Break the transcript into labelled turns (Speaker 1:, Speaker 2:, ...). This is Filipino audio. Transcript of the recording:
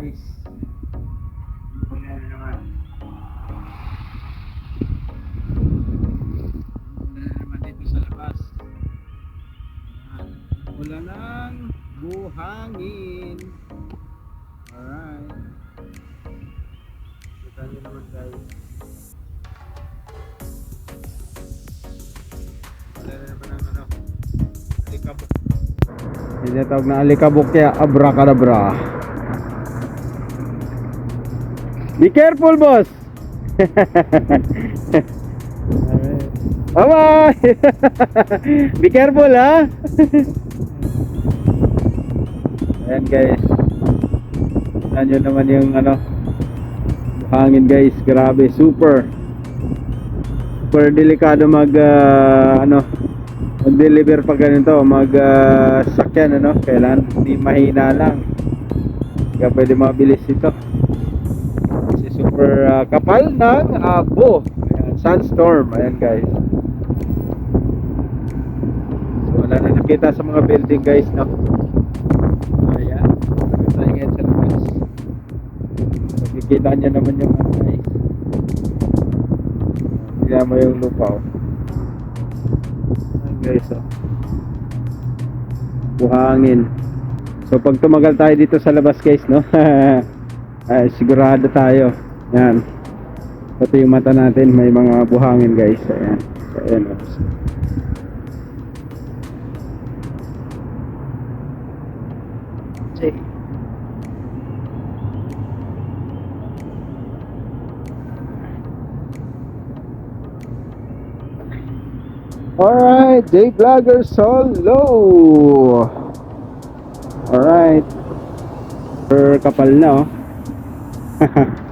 Speaker 1: guys. Wala na na ng buhangin. Alright. Kita nyo naman guys. Wala na naman ang ano. Alikabok. Tinatawag na alikabok kaya abracadabra. Be careful, boss! Bye-bye! Be careful, ha? Ayan, guys. Tignan nyo naman yung ano, hangin, guys. Grabe, super. Super delikado mag, ah, ano, mag-deliver pag ganito, mag ah, sakyan, ano, kailan hindi mahina lang. Kaya pwede mabilis ito. Super ah, kapal ng abo. Ayan, sunstorm. Ayan guys. So, wala na nakita sa mga building guys, no? Ayan. Ngayon sa labas. Makikita niya naman yung ano guys. Tignan mo yung lupa, oh. Ayan guys, oh. Buhangin. So pag tumagal tayo dito sa labas guys, no? Ay, sigurado tayo. Yan. Pati yung mata natin, may mga buhangin guys. Ayan. So, ayan. Sige. Alright, J Vlogger Solo. Alright. Per kapal na oh.